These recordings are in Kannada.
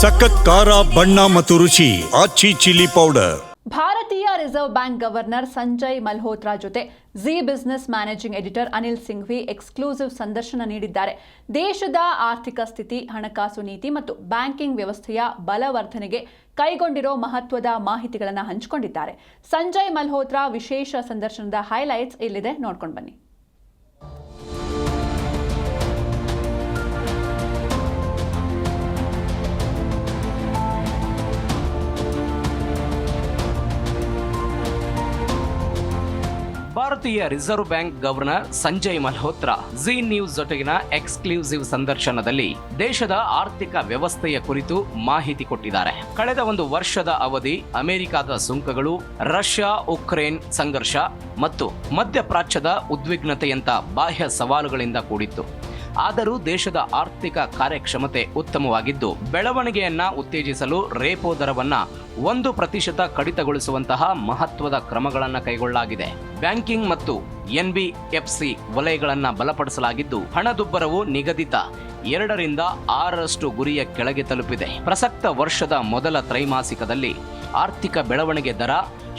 ಸಖತ್ ಖಾರ, ಬಣ್ಣ ಮತ್ತು ರುಚಿ, ಆಚಿ ಚಿಲ್ಲಿ ಪೌಡರ್. ಭಾರತೀಯ reserve bank governor Sanjay Malhotra ಜೊತೆ Zee business managing editor Anil Singhvi exclusive ಸಂದರ್ಶನ ನೀಡಿದ್ದಾರೆ. ದೇಶದ ಆರ್ಥಿಕ ಸ್ಥಿತಿ, ಹಣಕಾಸು ನೀತಿ ಮತ್ತು ಬ್ಯಾಂಕಿಂಗ್ ವ್ಯವಸ್ಥೆಯ ಬಲವರ್ಧನೆಗೆ ಕೈಗೊಂಡಿರೋ ಮಹತ್ವದ ಮಾಹಿತಿಗಳನ್ನು ಹಂಚಿಕೊಂಡಿದ್ದಾರೆ. ಸಂಜಯ್ ಮಲ್ಹೋತ್ರಾ ವಿಶೇಷ ಸಂದರ್ಶನದ ಹೈಲೈಟ್ಸ್ ಇಲ್ಲಿದೆ. ನೋಡ್ಕೊಂಡು ಬನ್ನಿ. ಭಾರತೀಯ reserve bank governor Sanjay Malhotra Zee news ಜೊತೆಗಿನ ಎಕ್ಸ್ಕ್ಲೂಸಿವ್ ಸಂದರ್ಶನದಲ್ಲಿ ದೇಶದ ಆರ್ಥಿಕ ವ್ಯವಸ್ಥೆಯ ಕುರಿತು ಮಾಹಿತಿ ಕೊಟ್ಟಿದ್ದಾರೆ. ಕಳೆದ ಒಂದು ವರ್ಷದ ಅವಧಿ ಅಮೆರಿಕದ ಸುಂಕಗಳು, ರಷ್ಯಾ ಉಕ್ರೇನ್ ಸಂಘರ್ಷ ಮತ್ತು ಮಧ್ಯಪ್ರಾಚ್ಯದ ಉದ್ವಿಗ್ನತೆಯಂತ ಬಾಹ್ಯ ಸವಾಲುಗಳಿಂದ ಕೂಡಿತ್ತು. ಆದರೂ ದೇಶದ ಆರ್ಥಿಕ ಕಾರ್ಯಕ್ಷಮತೆ ಉತ್ತಮವಾಗಿದ್ದು, ಬೆಳವಣಿಗೆಯನ್ನ ಉತ್ತೇಜಿಸಲು ರೇಪೋ ದರವನ್ನ ಒಂದು ಪ್ರತಿಶತ ಕಡಿತಗೊಳಿಸುವಂತಹ ಮಹತ್ವದ ಕ್ರಮಗಳನ್ನು ಕೈಗೊಳ್ಳಲಾಗಿದೆ. ಬ್ಯಾಂಕಿಂಗ್ ಮತ್ತು ಎನ್ಬಿಎಫ್ಸಿ ವಲಯಗಳನ್ನು ಬಲಪಡಿಸಲಾಗಿದ್ದು, ಹಣದುಬ್ಬರವು ನಿಗದಿತ ಎರಡರಿಂದ ಆರರಷ್ಟು ಗುರಿಯ ಕೆಳಗೆ ತಲುಪಿದೆ. ಪ್ರಸಕ್ತ ವರ್ಷದ ಮೊದಲ ತ್ರೈಮಾಸಿಕದಲ್ಲಿ ಆರ್ಥಿಕ ಬೆಳವಣಿಗೆ ದರ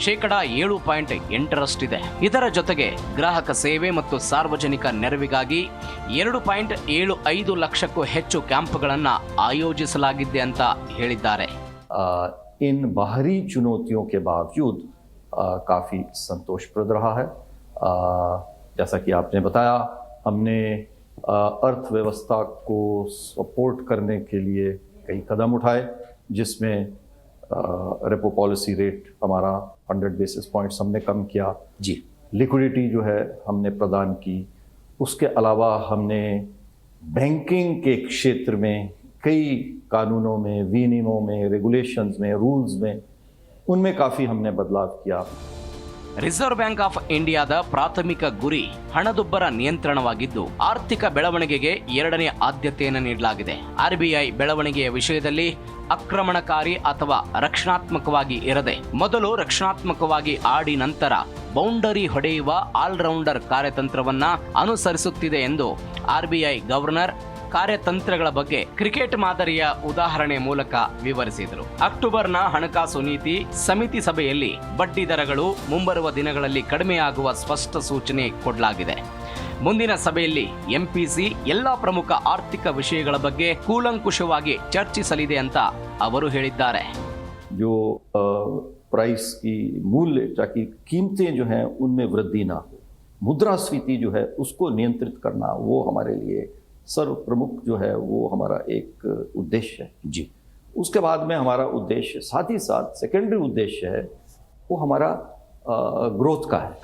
ಶೇಕಡ ಏಳು ಪಾಯಿಂಟ್ ಎಂಟರಷ್ಟಿದೆ ಇದರ ಜೊತೆಗೆ ಗ್ರಾಹಕ ಸೇವೆ ಮತ್ತು ಸಾರ್ವಜನಿಕ ನೆರವಿಗಾಗಿ ಎರಡು ಪಾಯಿಂಟ್ ಏಳು ಐದು ಲಕ್ಷಕ್ಕೂ ಹೆಚ್ಚು ಕ್ಯಾಂಪ್ಗಳನ್ನು ಆಯೋಜಿಸಲಾಗಿದೆ ಅಂತ ಹೇಳಿದ್ದಾರೆ आ, इन बाहरी चुनौतियों के बावजूद आ, काफ़ी संतोषप्रद रहा है आ, जैसा कि आपने बताया हमने आ, अर्थव्यवस्था को सपोर्ट करने के लिए कई कदम उठाए जिसमें रेपो पॉलिसी रेट हमारा 100 बेसिस पॉइंट्स हमने कम किया। जी। लिक्विडिटी जो है हमने प्रदान की। उसके अलावा हमने बैंकिंग के क्षेत्र में कई कानूनों में विनियमों में रेगुलेशंस में रूल्स में उनमें काफ़ी हमने बदलाव किया। ರಿಸರ್ವ್ ಬ್ಯಾಂಕ್ ಆಫ್ ಇಂಡಿಯಾದ ಪ್ರಾಥಮಿಕ ಗುರಿ ಹಣದುಬ್ಬರ ನಿಯಂತ್ರಣವಾಗಿದ್ದು, ಆರ್ಥಿಕ ಬೆಳವಣಿಗೆಗೆ ಎರಡನೇ ಆದ್ಯತೆಯನ್ನು ನೀಡಲಾಗಿದೆ. ಆರ್ಬಿಐ ಬೆಳವಣಿಗೆಯ ವಿಷಯದಲ್ಲಿ ಆಕ್ರಮಣಕಾರಿ ಅಥವಾ ರಕ್ಷಣಾತ್ಮಕವಾಗಿ ಇರದೆ, ಮೊದಲು ರಕ್ಷಣಾತ್ಮಕವಾಗಿ ಆಡಿ ನಂತರ ಬೌಂಡರಿ ಹೊಡೆಯುವ ಆಲ್ರೌಂಡರ್ ಕಾರ್ಯತಂತ್ರವನ್ನ ಅನುಸರಿಸುತ್ತಿದೆ ಎಂದು ಆರ್ಬಿಐ ಗವರ್ನರ್ ಕಾರ್ಯತಂತ್ರಗಳ ಬಗ್ಗೆ ಕ್ರಿಕೆಟ್ ಮಾದರಿಯ ಉದಾಹರಣೆ ಮೂಲಕ ವಿವರಿಸಿದರು ಅಕ್ಟೋಬರ್ನ ಹಣಕಾಸು ನೀತಿ ಸಮಿತಿ ಸಭೆಯಲ್ಲಿ ಬಡ್ಡಿ ದರಗಳು ಮುಂಬರುವ ದಿನಗಳಲ್ಲಿ ಕಡಿಮೆಯಾಗುವ ಸ್ಪಷ್ಟ ಸೂಚನೆ ಕೊಡಲಾಗಿದೆ ಮುಂದಿನ ಸಭೆಯಲ್ಲಿ ಎಂಪಿಸಿ ಎಲ್ಲಾ ಪ್ರಮುಖ ಆರ್ಥಿಕ ವಿಷಯಗಳ ಬಗ್ಗೆ ಕೂಲಂಕುಷವಾಗಿ ಚರ್ಚಿಸಲಿದೆ ಅಂತ ಅವರು ಹೇಳಿದ್ದಾರೆ जो अ, प्राइस की मूल्य ताकि कीमतें जो हैं उनमें वृद्धि ना हो मुद्रास्फीति जो है उसको नियंत्रित करना वो हमारे लिए सर्व प्रमुख जो है वो हमारा एक उद्देश्य है। जी। उसके बाद में हमारा उद्देश्य, साथ ही साथ सेकेंडरी उद्देश्य है, वो हमारा ग्रोथ का है।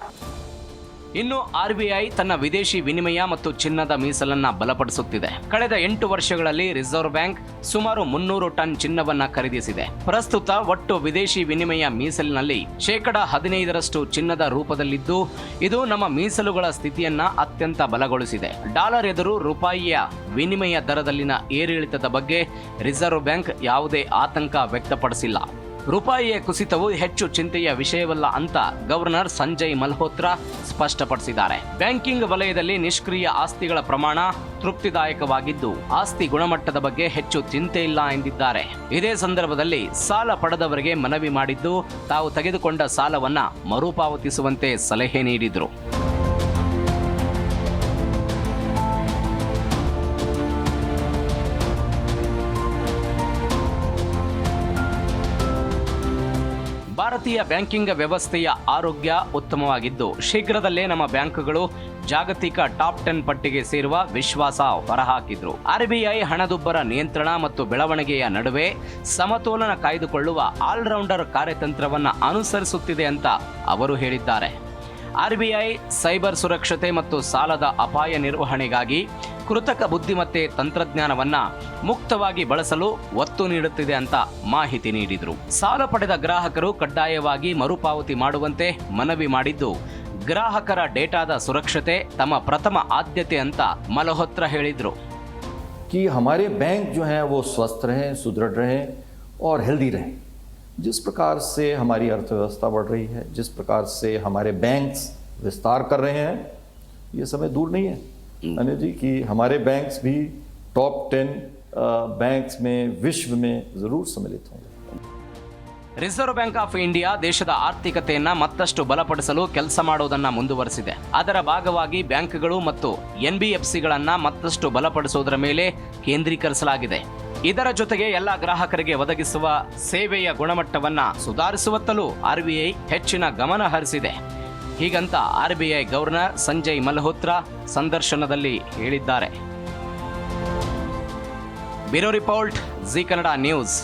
ಇನ್ನು ಆರ್ಬಿಐ ತನ್ನ ವಿದೇಶಿ ವಿನಿಮಯ ಮತ್ತು ಚಿನ್ನದ ಮೀಸಲನ್ನ ಬಲಪಡಿಸುತ್ತಿದೆ. ಕಳೆದ ಎಂಟು ವರ್ಷಗಳಲ್ಲಿ ರಿಸರ್ವ್ ಬ್ಯಾಂಕ್ ಸುಮಾರು ಮುನ್ನೂರು ಟನ್ ಚಿನ್ನವನ್ನ ಖರೀದಿಸಿದೆ. ಪ್ರಸ್ತುತ ಒಟ್ಟು ವಿದೇಶಿ ವಿನಿಮಯ ಮೀಸಲಿನಲ್ಲಿ ಶೇಕಡ ಹದಿನೈದರಷ್ಟು ಚಿನ್ನದ ರೂಪದಲ್ಲಿದ್ದು, ಇದು ನಮ್ಮ ಮೀಸಲುಗಳ ಸ್ಥಿತಿಯನ್ನ ಅತ್ಯಂತ ಬಲಗೊಳಿಸಿದೆ. ಡಾಲರ್ ಎದುರು ರೂಪಾಯಿಯ ವಿನಿಮಯ ದರದಲ್ಲಿನ ಏರಿಳಿತದ ಬಗ್ಗೆ ರಿಸರ್ವ್ ಬ್ಯಾಂಕ್ ಯಾವುದೇ ಆತಂಕ ವ್ಯಕ್ತಪಡಿಸಿಲ್ಲ. ರೂಪಾಯಿಯ ಕುಸಿತವು ಹೆಚ್ಚು ಚಿಂತೆಯ ವಿಷಯವಲ್ಲ ಅಂತ ಗವರ್ನರ್ ಸಂಜಯ್ ಮಲ್ಹೋತ್ರಾ ಸ್ಪಷ್ಟಪಡಿಸಿದ್ದಾರೆ. ಬ್ಯಾಂಕಿಂಗ್ ವಲಯದಲ್ಲಿ ನಿಷ್ಕ್ರಿಯ ಆಸ್ತಿಗಳ ಪ್ರಮಾಣ ತೃಪ್ತಿದಾಯಕವಾಗಿದ್ದು, ಆಸ್ತಿ ಗುಣಮಟ್ಟದ ಬಗ್ಗೆ ಹೆಚ್ಚು ಚಿಂತೆ ಇಲ್ಲ ಎಂದಿದ್ದಾರೆ. ಇದೇ ಸಂದರ್ಭದಲ್ಲಿ ಸಾಲ ಪಡೆದವರಿಗೆ ಮನವಿ ಮಾಡಿದ್ದು, ತಾವು ತೆಗೆದುಕೊಂಡ ಸಾಲವನ್ನ ಮರುಪಾವತಿಸುವಂತೆ ಸಲಹೆ ನೀಡಿದರು. ಭಾರತೀಯ ಬ್ಯಾಂಕಿಂಗ್ ವ್ಯವಸ್ಥೆಯ ಆರೋಗ್ಯ ಉತ್ತಮವಾಗಿದ್ದು, ಶೀಘ್ರದಲ್ಲೇ ನಮ್ಮ ಬ್ಯಾಂಕ್ಗಳು ಜಾಗತಿಕ ಟಾಪ್ ಟೆನ್ ಪಟ್ಟಿಗೆ ಸೇರುವ ವಿಶ್ವಾಸ ಹೊರಹಾಕಿದ್ರು. ಆರ್ಬಿಐ ಹಣದುಬ್ಬರ ನಿಯಂತ್ರಣ ಮತ್ತು ಬೆಳವಣಿಗೆಯ ನಡುವೆ ಸಮತೋಲನ ಕಾಯ್ದುಕೊಳ್ಳುವ ಆಲ್ರೌಂಡರ್ ಕಾರ್ಯತಂತ್ರವನ್ನು ಅನುಸರಿಸುತ್ತಿದೆ ಅಂತ ಅವರು ಹೇಳಿದ್ದಾರೆ. ಆರ್ಬಿಐ, ಸೈಬರ್ ಸುರಕ್ಷತೆ ಮತ್ತು ಸಾಲದ ಅಪಾಯ ನಿರ್ವಹಣೆಗಾಗಿ ಕೃತಕ ಬುದ್ಧಿಮತ್ತೆ ತಂತ್ರಜ್ಞಾನವನ್ನ ಮುಕ್ತವಾಗಿ ಬಳಸಲು ಒತ್ತು ನೀಡುತ್ತಿದೆ ಅಂತ ಮಾಹಿತಿ ನೀಡಿದರು ಸಾಲ ಪಡೆದ ಗ್ರಾಹಕರು ಕಡ್ಡಾಯವಾಗಿ ಮರುಪಾವತಿ ಮಾಡುವಂತೆ ಮನವಿ ಮಾಡಿದ್ದು ಗ್ರಾಹಕರ ಡೇಟಾದ ಸುರಕ್ಷತೆ ತಮ್ಮ ಪ್ರಥಮ ಆದ್ಯತೆ ಅಂತ ಮಲಹೋತ್ರ ಹೇಳಿದ್ರು कि हमारे बैंक जो हैं वो स्वस्थ रहें सुदृढ़ रहें और हेल्दी रहें जिस प्रकार से हमारी अर्थव्यवस्था बढ़ रही है जिस प्रकार से हमारे बैंक्स विस्तार कर रहे हैं ये समय दूर नहीं है अनिल जी कि हमारे बैंक्स भी टॉप टेन बैंक्स में विश्व में ज़रूर सम्मिलित होंगे ರಿಸರ್ವ್ ಬ್ಯಾಂಕ್ ಆಫ್ ಇಂಡಿಯಾ ದೇಶದ ಆರ್ಥಿಕತೆಯನ್ನ ಮತ್ತಷ್ಟು ಬಲಪಡಿಸಲು ಕೆಲಸ ಮಾಡೋದನ್ನ ಮುಂದುವರೆಸಿದೆ ಅದರ ಭಾಗವಾಗಿ ಬ್ಯಾಂಕ್ಗಳು ಮತ್ತು ಎನ್ಬಿಎಫ್ಸಿಗಳನ್ನ ಮತ್ತಷ್ಟು ಬಲಪಡಿಸುವುದರ ಮೇಲೆ ಕೇಂದ್ರೀಕರಿಸಲಾಗಿದೆ ಇದರ ಜೊತೆಗೆ ಎಲ್ಲ ಗ್ರಾಹಕರಿಗೆ ಒದಗಿಸುವ ಸೇವೆಯ ಗುಣಮಟ್ಟವನ್ನ ಸುಧಾರಿಸುವತ್ತಲೂ ಆರ್ಬಿಐ ಹೆಚ್ಚಿನ ಗಮನ ಹರಿಸಿದೆ ಹೀಗಂತ ಆರ್ಬಿಐ ಗವರ್ನರ್ ಸಂಜಯ್ ಮಲ್ಹೋತ್ರಾ ಸಂದರ್ಶನದಲ್ಲಿ ಹೇಳಿದ್ದಾರೆ. Bureau report Zee Kannada news.